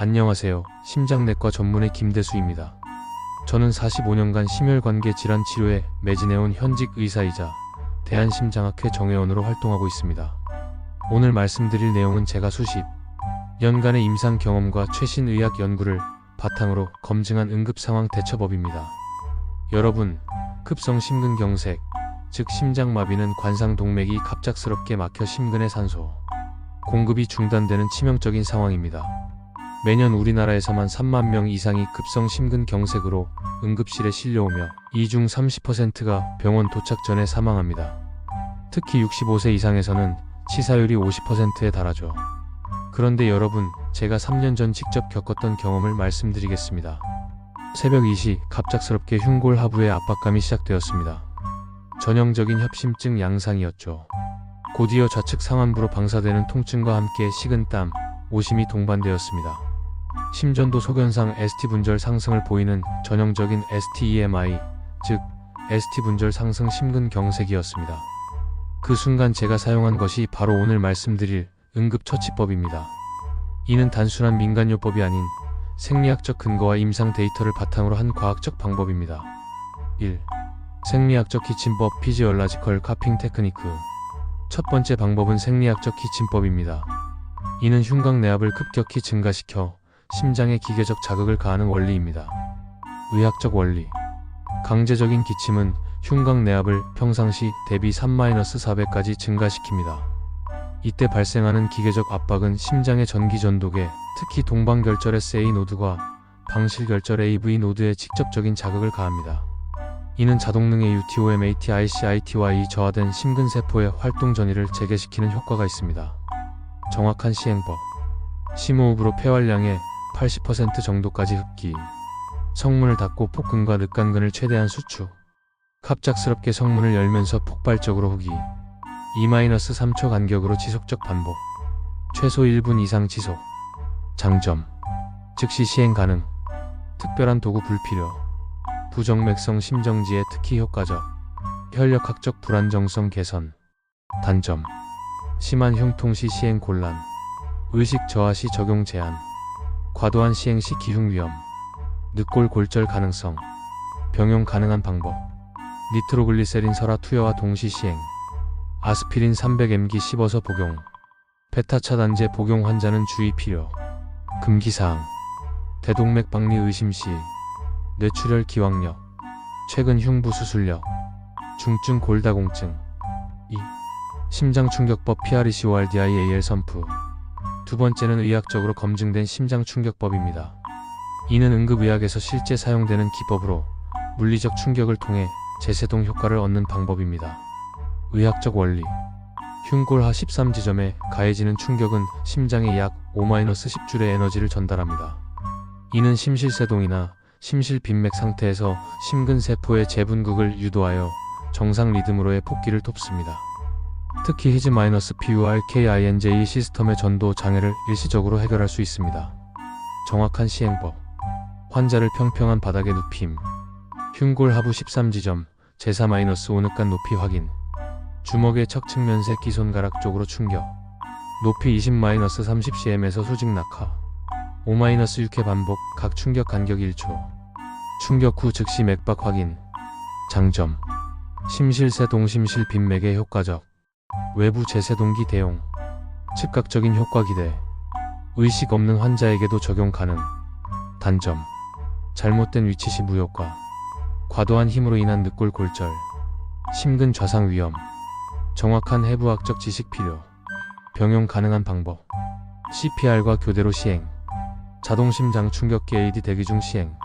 안녕하세요. 심장내과 전문의 김대수입니다. 저는 45년간 심혈관계 질환 치료에 매진해온 현직 의사이자 대한심장학회 정회원으로 활동하고 있습니다. 오늘 말씀드릴 내용은 제가 수십 년간의 임상 경험과 최신 의학 연구를 바탕으로 검증한 응급 상황 대처법입니다. 여러분, 급성 심근경색, 즉 심장마비는 관상동맥이 갑작스럽게 막혀 심근의 산소 공급이 중단되는 치명적인 상황입니다. 매년 우리나라에서만 3만 명 이상이 급성 심근경색으로 응급실에 실려오며 이 중 30%가 병원 도착 전에 사망합니다. 특히 65세 이상에서는 치사율이 50%에 달하죠. 그런데 여러분, 제가 3년 전 직접 겪었던 경험을 말씀드리겠습니다. 새벽 2시 갑작스럽게 흉골 하부에 압박감이 시작되었습니다. 전형적인 협심증 양상이었죠. 곧이어 좌측 상안부로 방사되는 통증과 함께 식은땀, 오심이 동반되었습니다. 심전도 소견상 ST 분절 상승을 보이는 전형적인 STEMI, 즉 ST 분절 상승 심근경색이었습니다. 그 순간 제가 사용한 것이 바로 오늘 말씀드릴 응급처치법입니다. 이는 단순한 민간요법이 아닌 생리학적 근거와 임상 데이터를 바탕으로 한 과학적 방법입니다. 1. 생리학적 기침법 피지얼라지컬 카핑 테크니크 첫 번째 방법은 생리학적 기침법입니다. 이는 흉곽 내압을 급격히 증가시켜 심장에 기계적 자극을 가하는 원리입니다. 의학적 원리 강제적인 기침은 흉곽 내압을 평상시 대비 3-400까지 증가시킵니다. 이때 발생하는 기계적 압박은 심장의 전기 전독에 특히 동방결절 SA 노드와 방실결절 AV 노드에 직접적인 자극을 가합니다. 이는 자동능의 UTOMAT ICITY 저하된 심근세포의 활동 전이를 재개시키는 효과가 있습니다. 정확한 시행법 심호흡으로 폐활량의 80% 정도까지 흡기. 성문을 닫고 폭근과 늑간근을 최대한 수축. 갑작스럽게 성문을 열면서 폭발적으로 후기. 2-3초 간격으로 지속적 반복. 최소 1분 이상 지속. 장점. 즉시 시행 가능. 특별한 도구 불필요. 부정맥성 심정지에 특히 효과적. 혈력학적 불안정성 개선. 단점. 심한 흉통 시 시행 곤란. 의식 저하 시 적용 제한 과도한 시행 시 기흉 위험 늑골 골절 가능성 병용 가능한 방법 니트로글리세린 설화 투여와 동시 시행 아스피린 300mg 씹어서 복용 베타 차단제 복용 환자는 주의 필요 금기사항 대동맥 박리 의심 시 뇌출혈 기왕력 최근 흉부 수술력 중증 골다공증 2. 심장 충격법 PRECORDIAL 선프 두 번째는 의학적으로 검증된 심장 충격법입니다. 이는 응급의학에서 실제 사용되는 기법으로 물리적 충격을 통해 제세동 효과를 얻는 방법입니다. 의학적 원리 흉골하 13지점에 가해지는 충격은 심장에 약 5-10줄의 에너지를 전달합니다. 이는 심실세동이나 심실빈맥 상태에서 심근세포의 재분극을 유도하여 정상 리듬으로의 폭기를 돕습니다. 특히 히즈-PURKINJ 시스템의 전도 장애를 일시적으로 해결할 수 있습니다. 정확한 시행법. 환자를 평평한 바닥에 눕힘. 흉골 하부 13지점 제사-5늑간 높이 확인. 주먹의 척 측면 새끼 손가락 쪽으로 충격. 높이 20-30cm에서 수직 낙하. 5-6회 반복 각 충격 간격 1초. 충격 후 즉시 맥박 확인. 장점. 심실세 동 심실 빈맥의 효과적 외부 제세동기 대용 즉각적인 효과 기대 의식 없는 환자에게도 적용 가능. 단점 잘못된 위치 시 무효과 과도한 힘으로 인한 늑골 골절 심근 좌상 위험 정확한 해부학적 지식 필요 병용 가능한 방법. CPR과 교대로 시행 자동심장 충격기 AD 대기 중 시행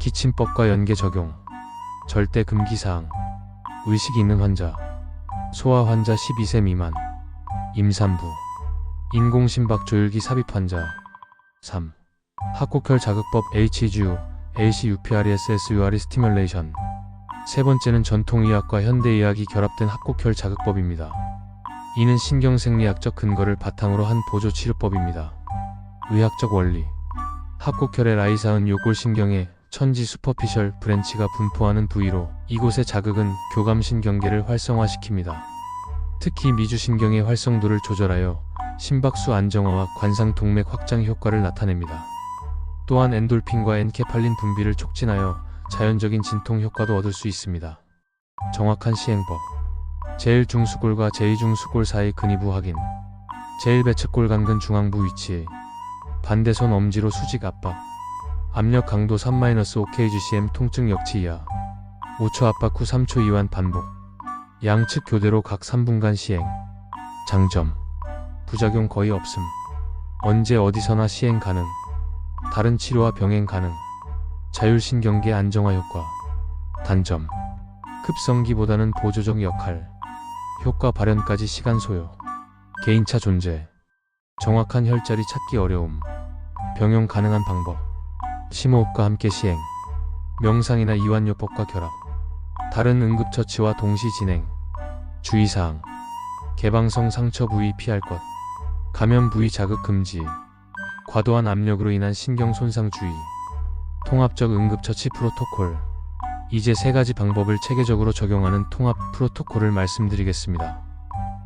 기침법과 연계 적용 절대 금기사항 의식이 있는 환자 소아 환자 12세 미만 임산부 인공심박 조율기 삽입 환자 3. 합곡혈 자극법 HGU ACUPRESSURE 스티뮬레이션 세 번째는 전통의학과 현대의학이 결합된 합곡혈 자극법입니다. 이는 신경생리학적 근거를 바탕으로 한 보조 치료법입니다. 의학적 원리 합곡혈의 라이사은 요골신경에 천지 슈퍼피셜 브랜치가 분포하는 부위로 이곳의 자극은 교감신경계를 활성화시킵니다. 특히 미주신경의 활성도를 조절하여 심박수 안정화와 관상 동맥 확장 효과를 나타냅니다. 또한 엔돌핀과 엔케팔린 분비를 촉진하여 자연적인 진통 효과도 얻을 수 있습니다. 정확한 시행법 제1중수골과 제2중수골 사이 근위부 확인 제1배측골 간근 중앙부 위치 반대손 엄지로 수직 압박 압력 강도 3-5kgcm 통증 역치 이하. 5초 압박 후 3초 이완 반복. 양측 교대로 각 3분간 시행. 장점. 부작용 거의 없음. 언제 어디서나 시행 가능. 다른 치료와 병행 가능. 자율신경계 안정화 효과. 단점. 급성기보다는 보조적 역할. 효과 발현까지 시간 소요. 개인차 존재. 정확한 혈자리 찾기 어려움. 병용 가능한 방법 심호흡과 함께 시행. 명상이나 이완요법과 결합. 다른 응급처치와 동시 진행. 주의사항. 개방성 상처 부위 피할 것. 감염 부위 자극 금지. 과도한 압력으로 인한 신경 손상 주의. 통합적 응급처치 프로토콜. 이제 세 가지 방법을 체계적으로 적용하는 통합 프로토콜을 말씀드리겠습니다.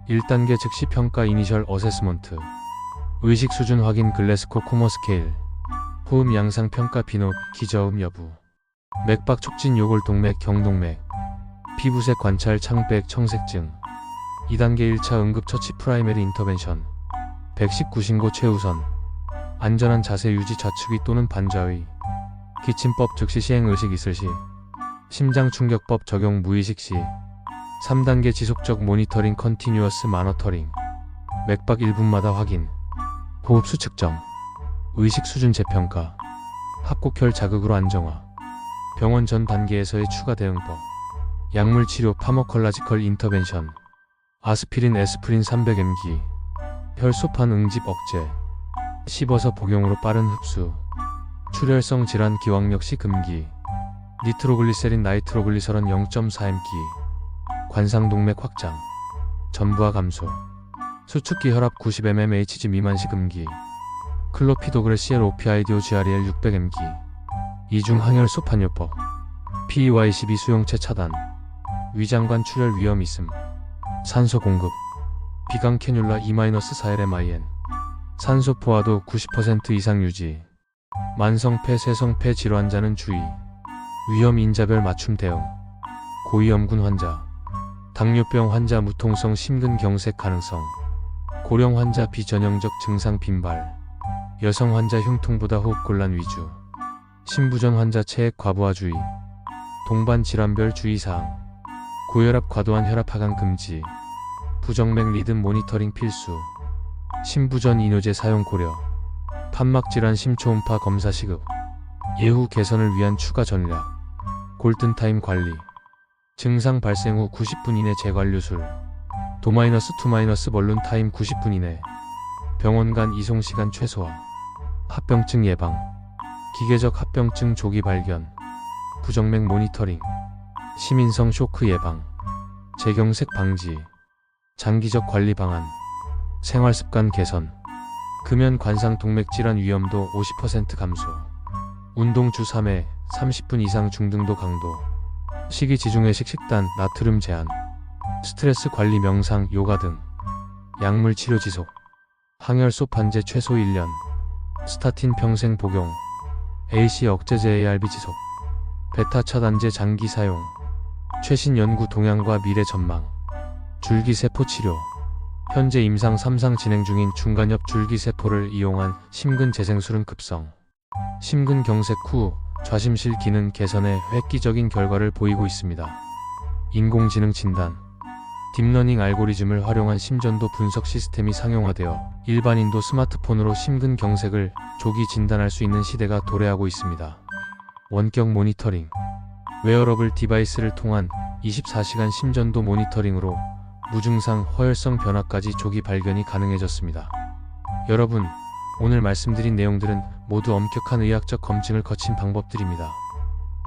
1단계 즉시 평가 이니셜 어세스먼트. 의식 수준 확인 글래스코 코머 스케일 호흡 양상 평가 비노 기저음 여부. 맥박 촉진 요골 동맥 경동맥. 피부색 관찰 창백 청색증. 2단계 1차 응급처치 프라이머리 인터벤션. 119 신고 최우선. 안전한 자세 유지 좌측위 또는 반좌의 기침법 즉시 시행 의식 있을 시. 심장 충격법 적용 무의식 시. 3단계 지속적 모니터링 컨티뉴어스 마너터링. 맥박 1분마다 확인. 호흡수 측정 의식 수준 재평가 합곡혈 자극으로 안정화 병원 전 단계에서의 추가 대응법 약물 치료 파머컬라지컬 인터벤션 아스피린 에스프린 300mg 혈소판 응집 억제 씹어서 복용으로 빠른 흡수 출혈성 질환 기왕력 시 금기 니트로글리세린 나이트로글리서론 0.4mg 관상동맥 확장 전부하 감소 수축기 혈압 90mmHg 미만 시 금기 클로피도그레시엘 오피아이디오 GREL 600mg 이중 항혈 소판요법. PEY12 수용체 차단. 위장관 출혈 위험 있음. 산소 공급. 비강 캐뉼라 2-4LMIN 산소 포화도 90% 이상 유지. 만성폐 세성폐 질환자는 주의. 위험 인자별 맞춤 대응. 고위험군 환자. 당뇨병 환자 무통성 심근경색 가능성. 고령 환자 비전형적 증상 빈발 여성 환자 흉통보다 호흡곤란 위주. 신부전 환자 체액 과부하주의. 동반 질환별 주의사항. 고혈압 과도한 혈압 하강 금지. 부정맥 리듬 모니터링 필수. 신부전 이뇨제 사용 고려. 판막 질환 심초음파 검사 시급. 예후 개선을 위한 추가 전략. 골든타임 관리. 증상 발생 후 90분 이내 재관료술. 도마이너스2마이너스 벌룬 타임 90분 이내 병원 간 이송 시간 최소화 합병증 예방 기계적 합병증 조기 발견 부정맥 모니터링 시민성 쇼크 예방 재경색 방지 장기적 관리 방안 생활습관 개선 금연 관상 동맥 질환 위험도 50% 감소 운동 주 3회 30분 이상 중등도 강도 식이 지중회식 식단 나트륨 제한 스트레스 관리 명상 요가 등 약물 치료 지속 항열소 판제 최소 1년 스타틴 평생 복용. AC 억제제 ARB 지속 베타 차단제 장기 사용. 최신 연구 동향과 미래 전망. 줄기세포 치료. 현재 임상 3상 진행 중인 중간엽 줄기세포를 이용한 심근 재생술은 급성. 심근 경색 후 좌심실 기능 개선에 획기적인 결과를 보이고 있습니다. 인공지능 진단 딥러닝 알고리즘을 활용한 심전도 분석 시스템이 상용화되어 일반인도 스마트폰으로 심근 경색을 조기 진단할 수 있는 시대가 도래하고 있습니다. 원격 모니터링 웨어러블 디바이스를 통한 24시간 심전도 모니터링으로 무증상 허혈성 변화까지 조기 발견이 가능해졌습니다. 여러분, 오늘 말씀드린 내용들은 모두 엄격한 의학적 검증을 거친 방법들입니다.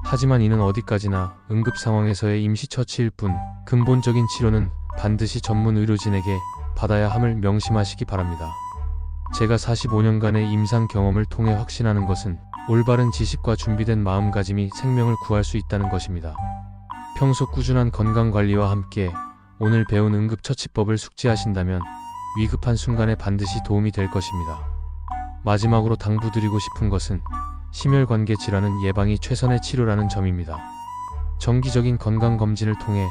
하지만 이는 어디까지나 응급 상황에서의 임시 처치일 뿐 근본적인 치료는 반드시 전문 의료진에게 받아야 함을 명심하시기 바랍니다. 제가 45년간의 임상 경험을 통해 확신하는 것은 올바른 지식과 준비된 마음가짐이 생명을 구할 수 있다는 것입니다. 평소 꾸준한 건강 관리와 함께 오늘 배운 응급처치법을 숙지하신다면 위급한 순간에 반드시 도움이 될 것입니다. 마지막으로 당부드리고 싶은 것은 심혈관계 질환은 예방이 최선의 치료라는 점입니다. 정기적인 건강 검진을 통해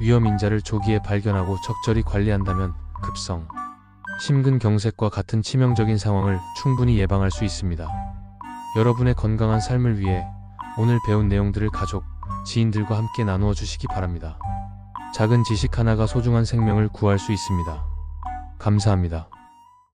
위험 인자를 조기에 발견하고 적절히 관리한다면 급성 심근경색과 같은 치명적인 상황을 충분히 예방할 수 있습니다. 여러분의 건강한 삶을 위해 오늘 배운 내용들을 가족, 지인들과 함께 나누어 주시기 바랍니다. 작은 지식 하나가 소중한 생명을 구할 수 있습니다. 감사합니다.